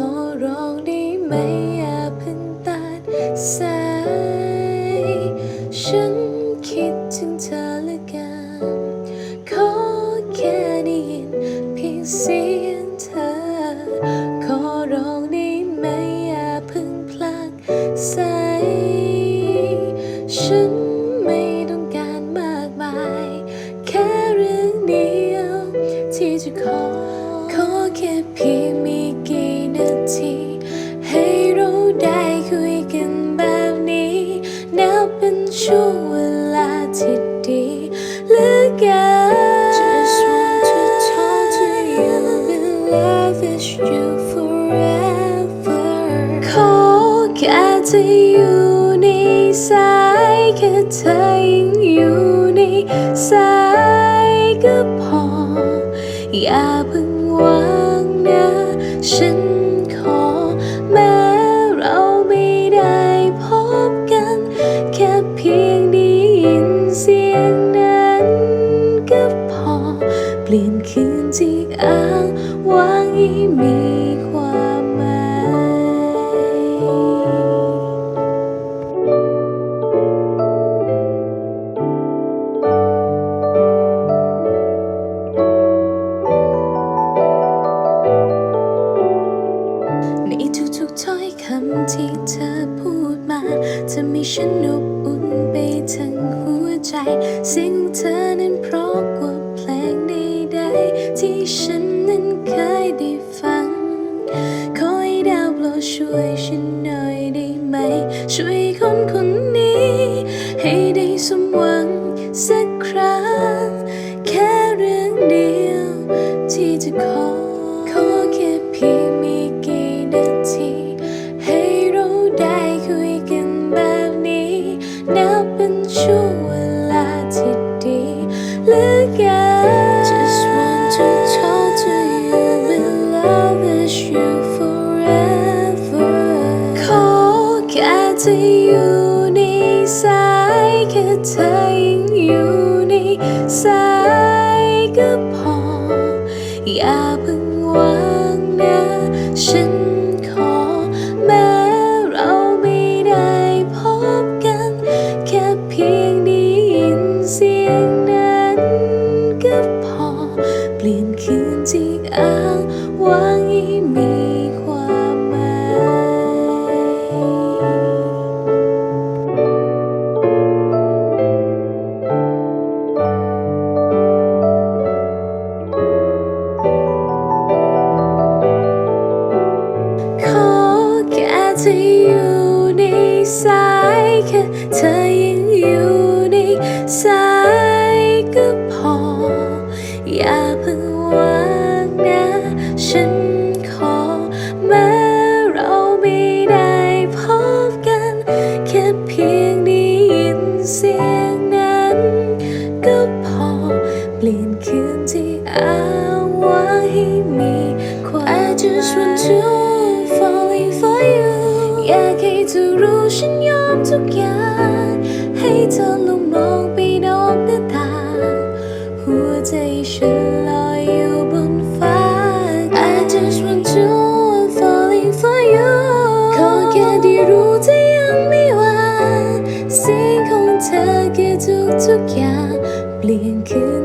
ขอร้องได้ไหมอย่าเพิ่งตัดสาย ฉันคิดถึงเธอลือเกินขอแค่ได้ยินเพียงเสียงเธอ ขอร้องได้ไหมอย่าเพิ่งพลักสายฉันไม่ต้องการมากมาย แค่เรื่องเดียวที่จะขอ สายแค่เธอยังอยู่ในสายก็พอ อย่าเพิ่งวางนะฉันขอ แม้เราไม่ได้พบกัน แค่เพียงำที่เธอพูดมาเธอมีฉันอบอุ่นไปทั้งหัวใจสียงของเธอนั้นเพราะกว่าเพลงใดๆที่ฉันนั้นเคยได้ฟัง ขอให้ดาวโปรดช่วยฉันหน่อยได้ไหม ช่วยคนคนนี้ ให้ได้สมหวังสักครั้ง แค่เรื่องเดียวที่จะขอ เพิ่ สายแค่เธอยังอยู่ในสายก็พอ อย่าเพิ่งวางนะ ฉันขอแม้เราไม่ได้พบกัน แค่เพียงได้ยินเสียงนั้น ก็พอ เปลี่ยนคืนที่อ้างว้างให้มีความ I just want to กอย่าง ให้เธอลองมองไปนอกหน้าต่างหัวใจฉันลอยอยู่บนฟ้า I just want to falling for you ขอแค่ได้รู้เธอยังไม่หวานเสียงของเธอคือทุกทุกๆอย่าง เปลี่ยนคืน